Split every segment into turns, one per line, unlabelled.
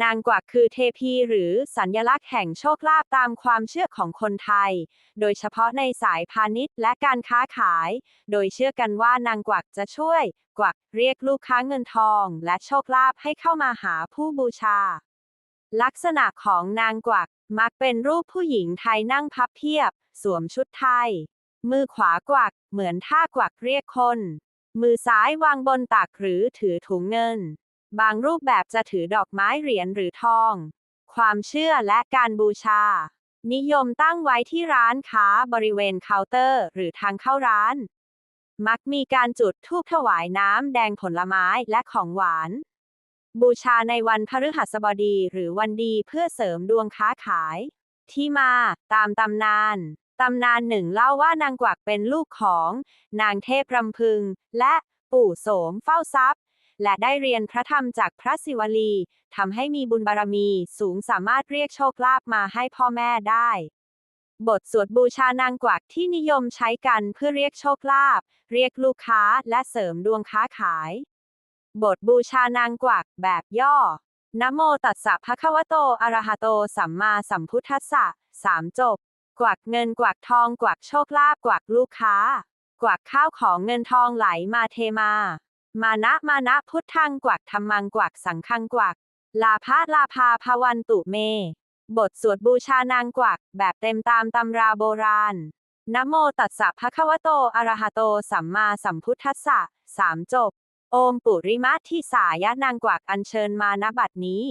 นางกวักคือเทพีหรือสัญลักษณ์แห่งโชคลาภตามความเชื่อของคนไทย โดยเฉพาะในสายพาณิชย์และการค้าขาย โดยเชื่อกันว่านางกวักจะช่วย กวักเรียกลูกค้าเงินทอง และโชคลาภให้เข้ามาหาผู้บูชา ลักษณะของนางกวักมักเป็นรูปผู้หญิงไทยนั่งพับเพียบ สวมชุดไทย มือขวากวัก เหมือนท่ากวักเรียกคน มือซ้ายวางบนตักหรือถือถุงเงิน บางรูปแบบจะถือดอกไม้เหรียญหรือทอง ความเชื่อและการบูชา นิยมตั้งไว้ที่ร้านค้าบริเวณเคาน์เตอร์ หรือทางเข้าร้าน มักมีการจุดธูปถวายน้ำแดงผลไม้และของหวาน บูชาในวันพฤหัสบดีหรือวันดีเพื่อเสริมดวงค้าขาย ที่มา ตามตำนานตำนานหนึ่งเล่าว่านางกวักเป็นลูกของ นางเทพรำพึง และปู่โสมเฝ้าทรัพย และได้เรียนพระธรรมจากพระศิวลีทำให้มีบุญบารมีสูงสามารถเรียกโชคลาภมาให้พ่อแม่ได้ บทสวดบูชานางกวักที่นิยมใช้กันเพื่อเรียกโชคลาภเรียกลูกค้าและเสริมดวงค้าขาย บทบูชานางกวักแบบย่อนะโมตัสสะภะคะวะโต อะระหะโต สัมมาสัมพุทธัสสะสามจบ กวักเงินกวักทอง กวักโชคลาภกวักลูกค้า กวักข้าวของเงินทองไหลมาเทมา มานะมานะพุทธังกวักธรรมังกวักสังฆังกวัก ลาภะลาภาภวันตุเม บทสวดบูชานางกวัก แบบเต็มตามตำราโบราณนะโมตัสสะภะคะวะโต อะระหะโต สัมมาสัมพุทธัสสะสามจบ โอมปุริมะทิสายะนางกวักอัญเชิญมาณบัดนี้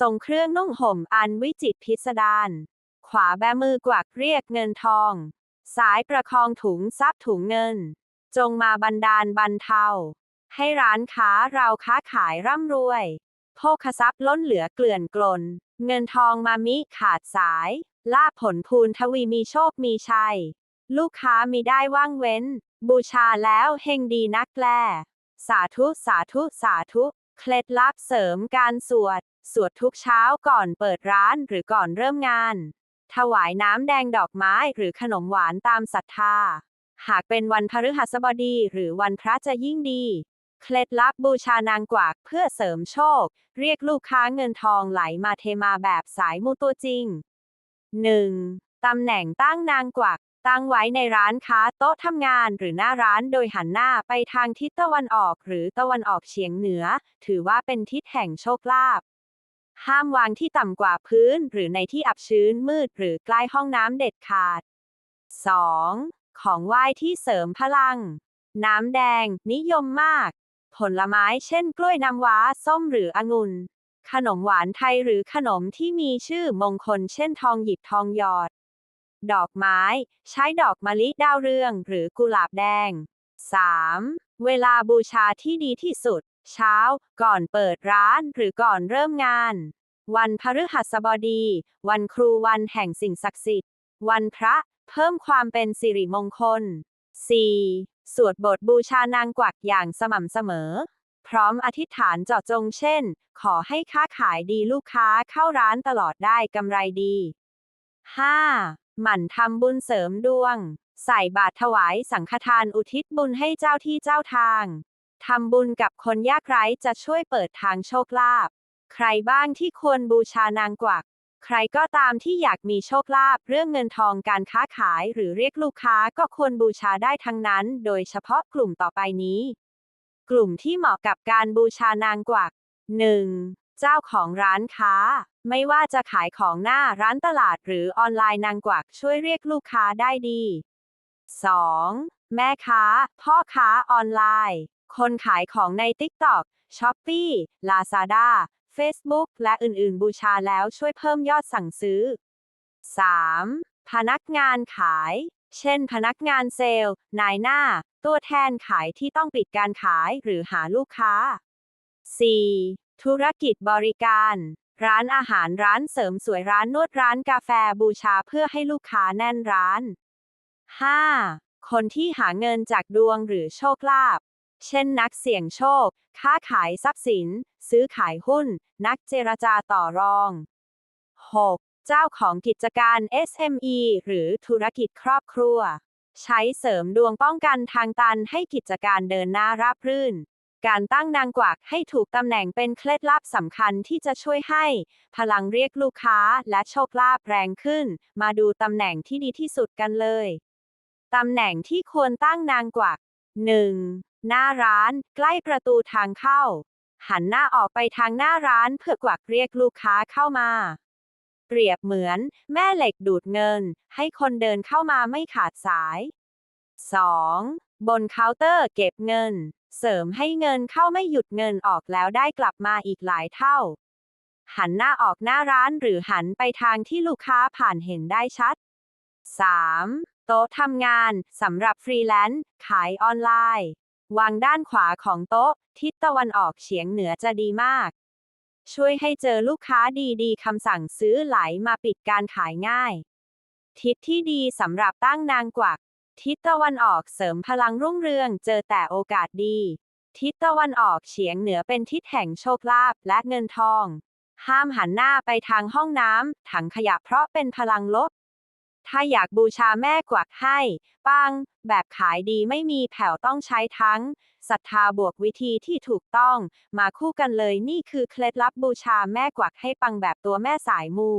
ทรงเครื่องนุ่งห่มอันวิจิตพิสดาร ขวาแบมือกวักเรียกเงินทองซ้ายประคองถุงทรัพย์ถุงเงิน จงมาบันดาลบันเทา ให้ร้านค้าเราค้าขายร่ำรวย โภคทรัพย์ล้นเหลือเกลื่อนกลน เงินทองมามิขาดสาย ลาภผลพูนทวีมีโชคมีชัย ลูกค้ามีได้ว่างเว้น บูชาแล้วเฮงดีนักแลสาธุสาธุสาธุ เคล็ดลับเสริมการสวด สวดทุกเช้าก่อนเปิดร้านหรือก่อนเริ่มงาน ถวายน้ำแดงดอกไม้หรือขนมหวานตามศรัทธา หากเป็นวันพฤหัสบดีหรือวันพระจะยิ่งดี เคล็ดลับบูชานางกวักเพื่อเสริมโชค เรียกลูกค้าเงินทองไหลมาเทมาแบบสายมูตัวจริง 1. ตำแหน่งตั้งนางกวัก ตั้งไว้ในร้านค้าโต๊ะทำงานหรือหน้าร้านโดยหันหน้าไปทางทิศตะวันออกหรือตะวันออกเฉียงเหนือ ถือว่าเป็นทิศแห่งโชคลาภห้ามวางที่ต่ำกว่าพื้น หรือในที่อับชื้นมืดหรือใกล้ห้องน้ำเด็ดขาด 2. ของไหว้ที่เสริมพลัง น้ำแดง นิยมมาก ผลไม้เช่นกล้วยน้ำว้า ส้มหรือองุ่น ขนมหวานไทยหรือขนมที่มีชื่อมงคลเช่นทองหยิบทองหยอด ดอกไม้ ใช้ดอกมะลิดาวเรือง หรือกุหลาบแดง 3. เวลาบูชาที่ดีที่สุด เช้า ก่อนเปิดร้าน หรือก่อนเริ่มงาน วันพฤหัสบดี วันครูวันแห่งสิ่งศักดิ์สิทธิ์ วันพระ เพิ่มความเป็นสิริมงคล 4. สวดบทบูชานางกวักอย่างสม่ำเสมอ พร้อมอธิษฐานเจาะจงเช่น ขอให้ค้าขายดีลูกค้าเข้าร้านตลอดได้กำไรดี 5. หมั่นทำบุญเสริมดวง ใส่บาตรถวายสังฆทานอุทิศบุญให้เจ้าที่เจ้าทางทำบุญกับคนยากไร้จะช่วยเปิดทางโชคลาภใครบ้างที่ควรบูชานางกวัก ใครก็ตามที่อยากมีโชคลาภเรื่องเงินทองการค้าขายหรือเรียกลูกค้าก็ควรบูชาได้ทั้งนั้น โดยเฉพาะกลุ่มต่อไปนี้ กลุ่มที่เหมาะกับการบูชานางกวัก 1. เจ้าของร้านค้า ไม่ว่าจะขายของหน้าร้านตลาดหรือออนไลน์นางกวักช่วยเรียกลูกค้าได้ดี 2. แม่ค้า พ่อค้าออนไลน์ คนขายของใน TikTok, Shopee, Lazada, Facebook และอื่นๆ บูชาแล้วช่วยเพิ่มยอดสั่งซื้อ 3. พนักงานขาย เช่น พนักงานเซลล์ นายหน้า ตัวแทนขายที่ต้องปิดการขายหรือหาลูกค้า 4. ธุรกิจบริการ ร้านอาหารร้านเสริมสวยร้านนวดร้านกาแฟบูชาเพื่อให้ลูกค้าแน่นร้าน 5. คนที่หาเงินจากดวงหรือโชคลาภ เช่นนักเสี่ยงโชค ค้าขายทรัพย์สิน ซื้อขายหุ้น นักเจรจาต่อรอง 6. เจ้าของกิจการ SME หรือธุรกิจครอบครัว ใช้เสริมดวงป้องกันทางตันให้กิจการเดินหน้าราบรื่น การตั้งนางกวักให้ถูกตำแหน่งเป็นเคล็ดลับสำคัญที่จะช่วยให้ พลังเรียกลูกค้าและโชคลาภแรงขึ้น มาดูตำแหน่งที่ดีที่สุดกันเลย ตำแหน่งที่ควรตั้งนางกวัก 1. หน้าร้าน ใกล้ประตูทางเข้า หันหน้าออกไปทางหน้าร้านเพื่อกวักเรียกลูกค้าเข้ามา เปรียบเหมือน แม่เหล็กดูดเงิน ให้คนเดินเข้ามาไม่ขาดสาย 2. บนเคาน์เตอร์เก็บเงิน เสริมให้เงินเข้าไม่หยุดเงินออกแล้วได้กลับมาอีกหลายเท่า หันหน้าออกหน้าร้านหรือหันไปทางที่ลูกค้าผ่านเห็นได้ชัด 3. โต๊ะทำงานสำหรับฟรีแลนซ์ขายออนไลน์ วางด้านขวาของโต๊ะ ทิศตะวันออกเฉียงเหนือจะดีมาก ช่วยให้เจอลูกค้าดีๆคำสั่งซื้อไหลมาปิดการขายง่าย ทิศที่ดีสำหรับตั้งนางกวัก ทิศตะวันออกเสริมพลังรุ่งเรืองเจอแต่โอกาสดี ทิศตะวันออกเฉียงเหนือเป็นทิศแห่งโชคลาภและเงินทอง ห้ามหันหน้าไปทางห้องน้ำถังขยะเพราะเป็นพลังลบ ถ้าอยากบูชาแม่กวักให้ ปัง แบบขายดีไม่มีแผ่วต้องใช้ทั้งศรัทธาบวกวิธีที่ถูกต้อง มาคู่กันเลยนี่คือเคล็ดลับบูชาแม่กวักให้ปังแบบตัวแม่สายมู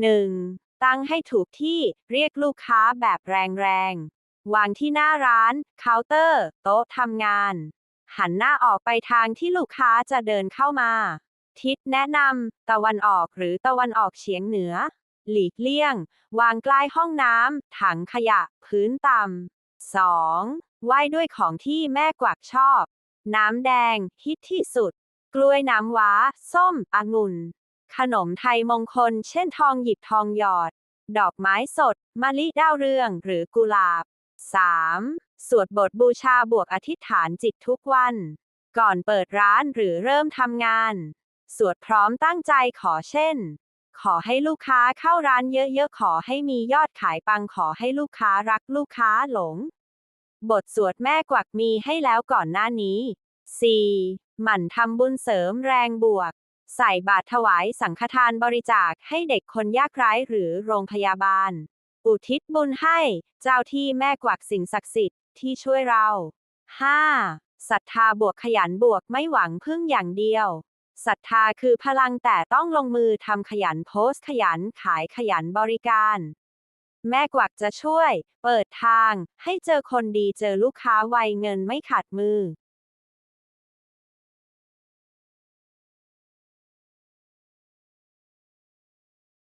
1. ตั้งให้ถูกที่เรียกลูกค้าแบบแรงๆ วางที่หน้าร้าน เคาน์เตอร์ โต๊ะทำงาน หันหน้าออกไปทางที่ลูกค้าจะเดินเข้ามา ทิศแนะนำตะวันออกหรือตะวันออกเฉียงเหนือ หลีกเลี่ยง วางใกล้ห้องน้ำ ถังขยะ พื้นต่ำ 2. ไหว้ด้วยของที่แม่กวักชอบ น้ำแดง ฮิตที่สุด กล้วยน้ำว้า ส้ม องุ่น ขนมไทยมงคล เช่นทองหยิบทองหยอด ดอกไม้สด มะลิดาวเรือง หรือกุหลาบ 3. สวดบทบูชาบวกอธิษฐานจิตทุกวัน ก่อนเปิดร้านหรือเริ่มทำงาน สวดพร้อมตั้งใจขอเช่น ขอให้ลูกค้าเข้าร้านเยอะๆ ขอให้มียอดขายปังขอให้ลูกค้ารักลูกค้าหลง บทสวดแม่กวักมีให้แล้วก่อนหน้านี้ 4. หมั่นทำบุญเสริมแรงบวก ใส่บาตรถวายสังฆทานบริจาคให้เด็กคนยากไร้หรือโรงพยาบาล อุทิศบุญให้ เจ้าที่แม่กวักสิ่งศักดิ์สิทธิ์ที่ช่วยเรา 5. ศรัทธาบวกขยันบวกไม่หวังพึ่งอย่างเดียว ศรัทธาคือพลังแต่ต้องลงมือทำขยันโพสต์ขยันขายขยันบริการ แม่กวักจะช่วย เปิดทาง ให้เจอคนดีเจอลูกค้าไวเงินไม่ขาดมือ